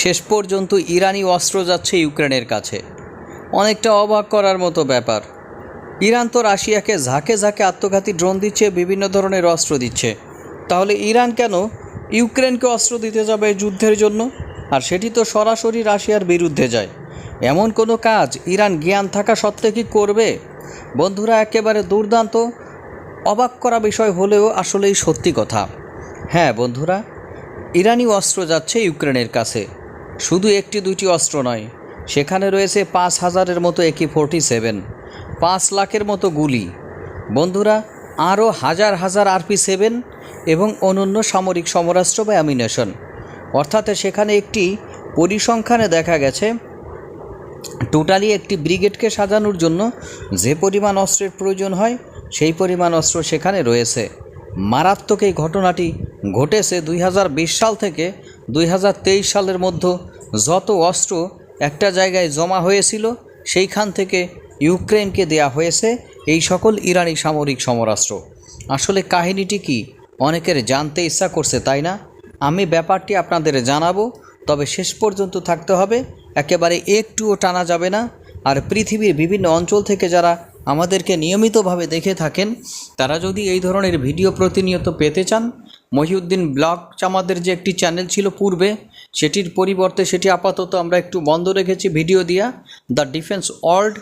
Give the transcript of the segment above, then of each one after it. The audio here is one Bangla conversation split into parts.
শেষ পর্যন্ত ইরানি অস্ত্র যাচ্ছে ইউক্রেনের কাছে। অনেকটা অবাক করার মতো ব্যাপার। ইরান তো রাশিয়াকে ঝাঁকে ঝাঁকে আত্মঘাতী ড্রোন দিচ্ছে, বিভিন্ন ধরনের অস্ত্র দিচ্ছে। তাহলে ইরান কেন ইউক্রেনকে অস্ত্র দিতে যাবে যুদ্ধের জন্য? আর সেটি তো সরাসরি রাশিয়ার বিরুদ্ধে যায়। এমন কোনো কাজ ইরান জ্ঞান থাকা সত্ত্বে কি করবে? বন্ধুরা, একেবারে দুর্দান্ত। অবাক করা বিষয় হলেও আসলেই সত্যি কথা। হ্যাঁ বন্ধুরা, ইরানি অস্ত্র যাচ্ছে ইউক্রেনের কাছে। শুধু একটি দুইটি অস্ত্র নয়, সেখানে রয়েছে পাঁচ হাজারের মতো একি ফোরটি সেভেন, পাঁচ লাখের মতো গুলি। বন্ধুরা, আরও হাজার হাজার আরপি সেভেন এবং অনন্য সামরিক সমরাস্ত্র বা অ্যামিনেশন অর্থাৎ সেখানে একটি পরিসংখ্যানে দেখা গেছে টোটালি একটি ব্রিগেডকে সাজানোর জন্য যে পরিমাণ অস্ত্রের প্রয়োজন হয়, সেই পরিমাণ অস্ত্র সেখানে রয়েছে। মারাত্মক এই ঘটনাটি ঘটেছে দুই হাজার বিশ সাল থেকে দুই হাজার তেইশ সালের মধ্যে যত অস্ত্র একটা জায়গায় জমা হয়েছিল, সেইখান থেকে ইউক্রেনকে দেয়া হয়েছে এই সকল ইরানি সামরিক সমরাস্ত্র। আসলে কাহিনীটি কি? অনেকের জানতে ইচ্ছা করছে, তাই না? আমি ব্যাপারটি আপনাদের জানাব, তবে শেষ পর্যন্ত থাকতে হবে। একেবারে একটুও টানা যাবে না। আর পৃথিবীর বিভিন্ন অঞ্চল থেকে যারা আমাদেরকে নিয়মিতভাবে দেখে থাকেন, তারা যদি এই ধরনের ভিডিও প্রতিনিয়ত পেতে চান, মহিউদ্দিন ব্লগ আমাদের যে একটি চ্যানেল ছিল পূর্বে সেটির পরিবর্তে সেটি আপাতত আমরা একটু বন্ধ রেখেছি ভিডিও দিয়া। দ্য ডিফেন্স ওয়ার্ল্ড,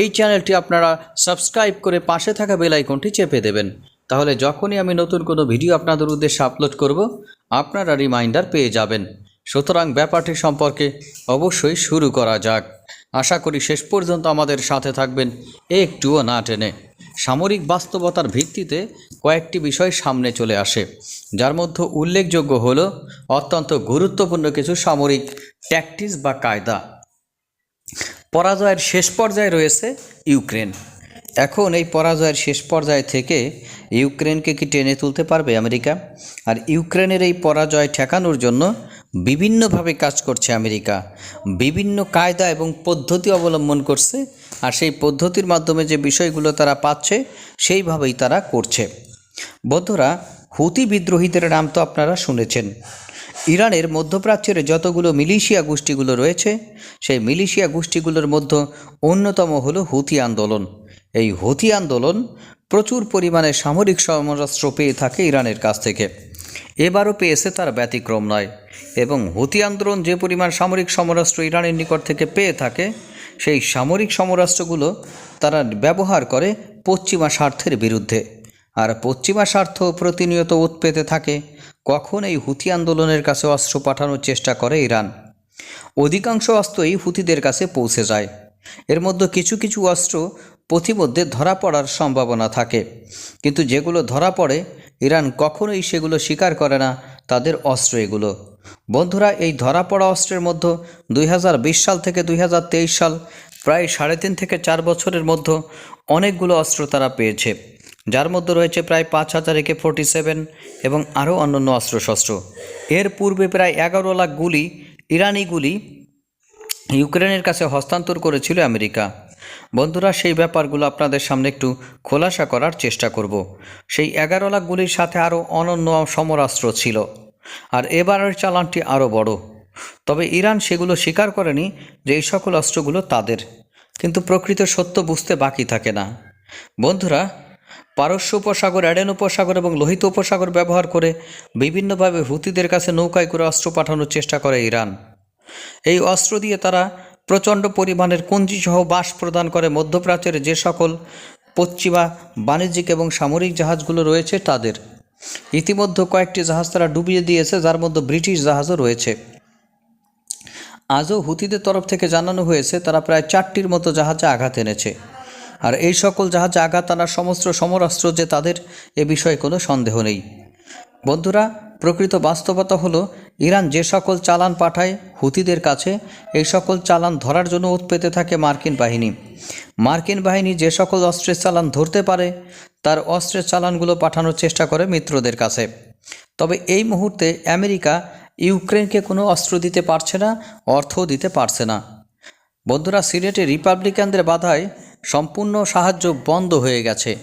এই চ্যানেলটি আপনারা সাবস্ক্রাইব করে পাশে থাকা বেল আইকনটি চেপে দেবেন। তাহলে যখনই আমি নতুন কোনো ভিডিও আপনাদের উদ্দেশ্যে আপলোড করব, আপনারা রিমাইন্ডার পেয়ে যাবেন। সুতরাং ব্যাপারটি সম্পর্কে অবশ্যই শুরু করা যাক। আশা করি শেষ পর্যন্ত আমাদের সাথে থাকবেন, একটুও না টেনে। সামরিক বাস্তবতার ভিত্তিতে কয়েকটি বিষয় সামনে চলে আসে। যার মধ্যে উল্লেখযোগ্য হল অত্যন্ত গুরুত্বপূর্ণ কিছু সামরিক ট্যাকটিস বা কায়দা। পরাজয়ের শেষ পর্যায়ে রয়েছে ইউক্রেন। এখন এই পরাজয়ের শেষ পর্যায় থেকে ইউক্রেনকে কি টেনে তুলতে পারবে আমেরিকা? আর ইউক্রেনের এই পরাজয় ঠেকানোর জন্য বিভিন্নভাবে কাজ করছে আমেরিকা, বিভিন্ন কায়দা এবং পদ্ধতি অবলম্বন করছে আর সেই পদ্ধতির মাধ্যমে যে বিষয়গুলো তারা পাচ্ছে, সেইভাবেই তারা করছে। বন্ধুরা, হুতি বিদ্রোহীদের নাম তো আপনারা শুনেছেন। ইরানের মধ্যপ্রাচ্যের যতগুলো মিলিশিয়া গোষ্ঠীগুলো রয়েছে, সেই মিলিশিয়া গোষ্ঠীগুলোর মধ্যে অন্যতম হলো হুতি আন্দোলন। এই হুতি আন্দোলন প্রচুর পরিমাণে সামরিক সমরাস্ত্র পেয়ে থাকে ইরানের কাছ থেকে। এবারও পেয়েছে তার ব্যতিক্রম নয়। এবং হুতি আন্দোলন যে পরিমাণ সামরিক সমরাস্ত্র ইরানের নিকট থেকে পেয়ে থাকে, সেই সামরিক সমরাস্ত্রগুলো তারা ব্যবহার করে পশ্চিমা স্বার্থের বিরুদ্ধে। আর পশ্চিমা স্বার্থ প্রতিনিয়ত উৎপেতে থাকে, কখন এই হুতি আন্দোলনের কাছে অস্ত্র পাঠানোর চেষ্টা করে ইরান। অধিকাংশ অস্ত্রই হুতিদের কাছে পৌঁছে যায়। এর মধ্যে কিছু কিছু অস্ত্র পথিমধ্যে ধরা পড়ার সম্ভাবনা থাকে। কিন্তু যেগুলো ধরা পড়ে, ইরান কখনোই সেগুলো স্বীকার করে না, তাদের অস্ত্র এগুলো। বন্ধুরা, এই ধরা পড়া অস্ত্রের মধ্যে দুই হাজার বিশ সাল থেকে দুই হাজার তেইশ সাল প্রায় সাড়ে তিন থেকে চার বছরের মধ্যে অনেকগুলো অস্ত্র তারা পেয়েছে। যার মধ্যে রয়েছে প্রায় পাঁচ হাজার একে ফোরটি সেভেন এবং আরও অন্যান্য অস্ত্রশস্ত্র। এর পূর্বে প্রায় এগারো লাখ গুলি ইরানি গুলি ইউক্রেনের কাছে হস্তান্তর করেছিল আমেরিকা। বন্ধুরা, সেই ব্যাপারগুলো আপনাদের সামনে একটু খোলাসা করার চেষ্টা করব। সেই এগারো লাখ গুলির সাথে আরও অনন্য সমরাস্ত্র ছিল। আর এবারের চালানটি আরও বড়। তবে ইরান সেগুলো স্বীকার করেনি যে এই সকল অস্ত্রগুলো তাদের। কিন্তু প্রকৃত সত্য বুঝতে বাকি থাকে না। বন্ধুরা, পারস্য উপসাগর, অ্যাডেন উপসাগর এবং লোহিত উপসাগর ব্যবহার করে বিভিন্নভাবে হুতিদের কাছে নৌকায় করে অস্ত্র পাঠানোর চেষ্টা করে ইরান। এই অস্ত্র দিয়ে তারা প্রচণ্ড পরিমাণের কুঞ্জিসহ বাস প্রদান করে মধ্যপ্রাচ্যের যে সকল পশ্চিমা বাণিজ্যিক এবং সামরিক জাহাজগুলো রয়েছে তাদের। ইতিমধ্যে কয়েকটি জাহাজ তারা ডুবিয়ে দিয়েছে, যার মধ্যে ব্রিটিশ জাহাজও রয়েছে। আজও হুতিদের তরফ থেকে জানানো হয়েছে, তারা প্রায় চারটির মতো জাহাজে আঘাত এনেছে। আর এই সকল জাহাজে আঘাত আনার সমস্ত সমরাস্ত্র যে তাদের, এ বিষয়ে কোনো সন্দেহ নেই। বন্ধুরা, প্রকৃত বাস্তবতা হলো, ইরান যে সকল চালান পাঠায় হুতিদের কাছে, এই সকল চালান ধরার জন্য উৎপেতে থাকে মার্কিন বাহিনী। মার্কিন বাহিনী যে সকল অস্ত্রের চালান ধরতে পারে তার অস্ত্রের চালানগুলো পাঠানোর চেষ্টা করে মিত্রদের কাছে। তবে এই মুহূর্তে আমেরিকা ইউক্রেনকে কোনো অস্ত্র দিতে পারছে না, অর্থও দিতে পারছে না। বন্ধুরা, সিলেটে রিপাবলিকানদের বাধায় সম্পূর্ণ সাহায্য বন্ধ হয়ে গেছে।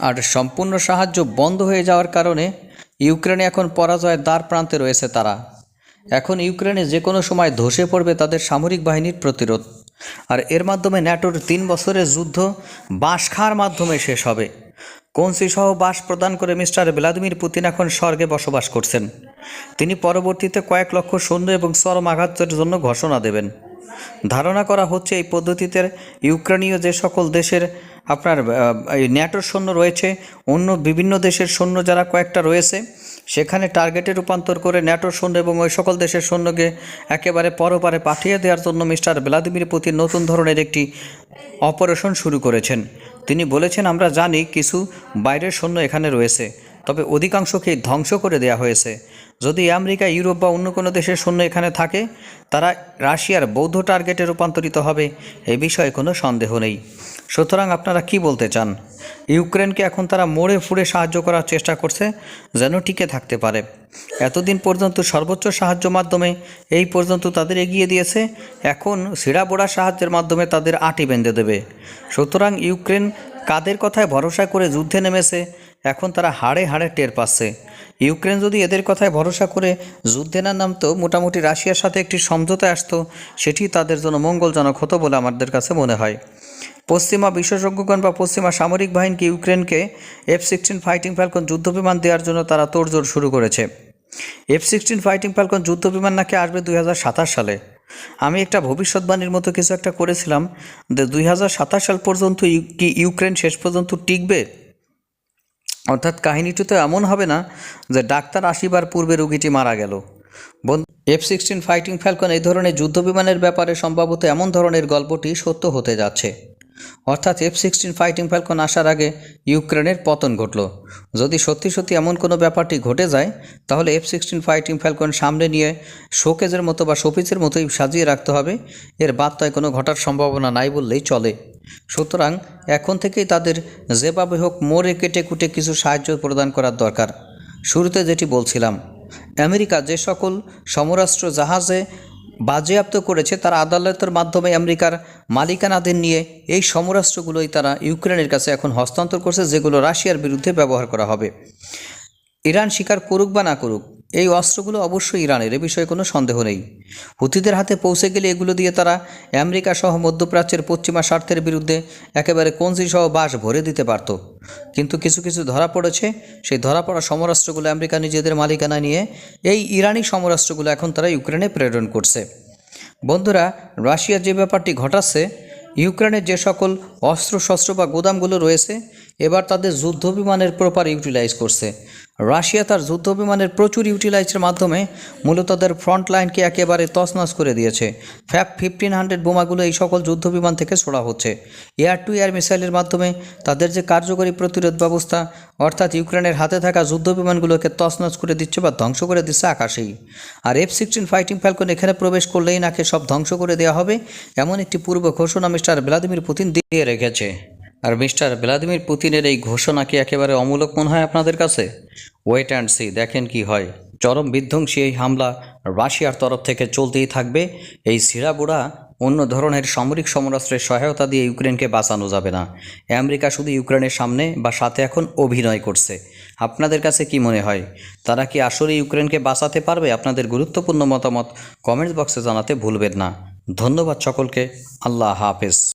আর সম্পূর্ণ সাহায্য বন্ধ হয়ে যাওয়ার কারণে ইউক্রেনে এখন পরাজয়ের দ্বার প্রান্তে রয়েছে তারা। এখন ইউক্রেনে যে কোনো সময় ধসে পড়বে তাদের সামরিক বাহিনীর প্রতিরোধ। আর এর মাধ্যমে ন্যাটোর তিন বছরের যুদ্ধ বাঁশ খাওয়ার মাধ্যমে শেষ হবে। কনসি সহ বাস প্রদান করে মিস্টার ভ্লাদিমির পুতিন এখন স্বর্গে বসবাস করছেন। তিনি পরবর্তীতে কয়েক লক্ষ সৈন্য এবং চরম আঘাতের জন্য ঘোষণা দেবেন। ধারণা করা হচ্ছে এই পদ্ধতিতে ইউক্রেনীয় যে সকল দেশের আপনার এই ন্যাটোর সৈন্য রয়েছে, অন্য বিভিন্ন দেশের সৈন্য যারা কয়েকটা রয়েছে, সেখানে টার্গেটে রূপান্তর করে ন্যাটোর সৈন্য এবং ওই সকল দেশের সৈন্যকে একেবারে পরপারে পাঠিয়ে দেওয়ার জন্য মিস্টার ভ্লাদিমির পুতিন নতুন ধরনের একটি অপারেশন শুরু করেছেন। তিনি বলেছেন আমরা জানি কিছু বাইরের সৈন্য এখানে রয়েছে। তবে অধিকাংশকেই ধ্বংস করে দেওয়া হয়েছে। যদি আমেরিকা, ইউরোপ বা অন্য কোনো দেশের সৈন্য এখানে থাকে, তারা রাশিয়ার বৌদ্ধ টার্গেটে রূপান্তরিত হবে, এ বিষয়ে কোনো সন্দেহ নেই। সুতরাং আপনারা কি বলতে চান? ইউক্রেনকে এখন তারা মোড়ে ফুড়ে সাহায্য করার চেষ্টা করছে, যেন টিকে থাকতে পারে। এতদিন পর্যন্ত সর্বোচ্চ সাহায্য মাধ্যমে এই পর্যন্ত তাদের এগিয়ে দিয়েছে, এখন সিড়াবোড়া সাহায্যের মাধ্যমে তাদের আটি বেঁধে দেবে। সুতরাং ইউক্রেন কাদের কথায় ভরসা করে যুদ্ধে নেমেছে এখন তারা হাড়ে হাড়ে টের পাচ্ছে। ইউক্রেন যদি এদের কথায় ভরসা করে, যুদ্ধে না নামতো মোটামুটি রাশিয়ার সাথে একটি সমঝোতায় আসতো, সেটি তাদের জন্য মঙ্গলজনক হতো বলে আমাদের কাছে মনে হয়। পশ্চিমা বিশেষজ্ঞগণ বা পশ্চিমা সামরিক বাহিনীকে ইউক্রেনকে এফ সিক্সটিন ফাইটিং ফ্যালকন যুদ্ধবিমান দেওয়ার জন্য তারা তোড়জোড় শুরু করেছে। এফ সিক্সটিন ফাইটিং ফ্যালকন যুদ্ধবিমান নাকি আসবে দুই হাজার সাতাশ সালে? আমি একটা ভবিষ্যৎবাণীর মতো কিছু একটা করেছিলাম। যে দুই হাজার সাতাশ সাল পর্যন্ত কি ইউক্রেন শেষ পর্যন্ত টিকবে? অর্থাৎ কাহিনীটি তো এমন হবে না যে ডাক্তার আসিবার পূর্বে রুগীটি মারা গেল। বন্ধু এফ সিক্সটিন ফাইটিং ফ্যালকন এই ধরনের যুদ্ধবিমানের ব্যাপারে সম্ভবত এমন ধরনের গল্পটি সত্য হতে যাচ্ছে। অর্থাৎ এফ সিক্সটিন ফাইটিং ফ্যালকন আসার আগে ইউক্রেনের পতন ঘটল। যদি সত্যি সত্যি এমন কোনো ব্যাপারটি ঘটে যায়, তাহলে এফ সিক্সটিন ফাইটিং ফ্যালকন সামনে নিয়ে শোকেজের মতো বা শোপিসের মতোই সাজিয়ে রাখতে হবে। এর বার্তায় কোনো ঘটার সম্ভাবনা নাই বললেই চলে। সুতরাং এখন থেকেই তাদের যেভাবে হোক মোড়ে কেটে কুটে কিছু সাহায্য প্রদান করার দরকার। শুরুতে যেটি বলছিলাম, আমেরিকা যে সকল সমরাষ্ট্র জাহাজে বাজেয়াপ্ত করেছে, তারা আদালতের মাধ্যমে আমেরিকার মালিকানাধীন নিয়ে এই সমরাষ্ট্রগুলোই তারা ইউক্রেনের কাছে এখন হস্তান্তর করছে, যেগুলো রাশিয়ার বিরুদ্ধে ব্যবহার করা হবে। ইরান স্বীকার করুক বা না করুক এই অস্ত্রগুলো অবশ্যই ইরানের, এ বিষয়ে কোনো সন্দেহ নেই। হুতিদের হাতে পৌঁছে গেলে এগুলো দিয়ে তারা আমেরিকা সহ মধ্যপ্রাচ্যের পশ্চিমা স্বার্থের বিরুদ্ধে একেবারে কঞ্জি সহ বাস ভরে দিতে পারত। কিন্তু কিছু কিছু ধরা পড়েছে, সেই ধরা পড়া সমরাস্ত্রগুলো আমেরিকা নিজেদের মালিকানা নিয়ে এই ইরানি সমরাস্ত্রগুলো এখন তারা ইউক্রেনে প্রেরণ করছে। বন্ধুরা, রাশিয়া যে ব্যাপারটি ঘটাচ্ছে ইউক্রেনের যে সকল অস্ত্র শস্ত্র বা গোদামগুলো রয়েছে, এবার তাদের যুদ্ধ বিমানের প্রপার ইউটিলাইজ করছে। রাশিয়া তার যুদ্ধ বিমানের প্রচুর ইউটিলাইজের মাধ্যমে মূলত তাদের ফ্রন্ট লাইনকে একেবারে তছনছ করে দিয়েছে। ফ্যাপ ফিফটিন হান্ড্রেড বোমাগুলো এই সকল যুদ্ধ বিমান থেকে ছোড়া হচ্ছে। এয়ার টু এয়ার মিসাইলের মাধ্যমে তাদের যে কার্যকরী প্রতিরোধ ব্যবস্থা, অর্থাৎ ইউক্রেনের হাতে থাকা যুদ্ধ বিমানগুলোকে তছনছ করে দিচ্ছে বা ধ্বংস করে দিচ্ছে আকাশেই। আর এফ সিক্সটিন ফাইটিং ফ্যালকন এখানে প্রবেশ করলেই নাকে সব ধ্বংস করে দেওয়া হবে, এমন একটি পূর্ব ঘোষণা মিস্টার ভ্লাদিমির পুতিন দিয়ে রেখেছে। আর মিস্টার ভ্লাদিমির পুতিনের এই ঘোষণা কি একেবারে অমূলক মনে হয় আপনাদের কাছে? ওয়েট অ্যান্ড সি দেখেন কি হয়। চরম বিধ্বংসী এই হামলা রাশিয়ার তরফ থেকে চলতেই থাকবে। এই সিরাবুড়া অন্য ধরনের সামরিক সমরাস্ত্রের সহায়তা দিয়ে ইউক্রেনকে বাঁচানো যাবে না। আমেরিকা শুধু ইউক্রেনের সামনে বা সাথে এখন অভিনয় করছে। আপনাদের কাছে কি মনে হয়? তারা কি আসলে ইউক্রেনকে বাঁচাতে পারবে? আপনাদের গুরুত্বপূর্ণ মতামত কমেন্টস বক্সে জানাতে ভুলবেন না। ধন্যবাদ সকলকে। আল্লাহ হাফেজ।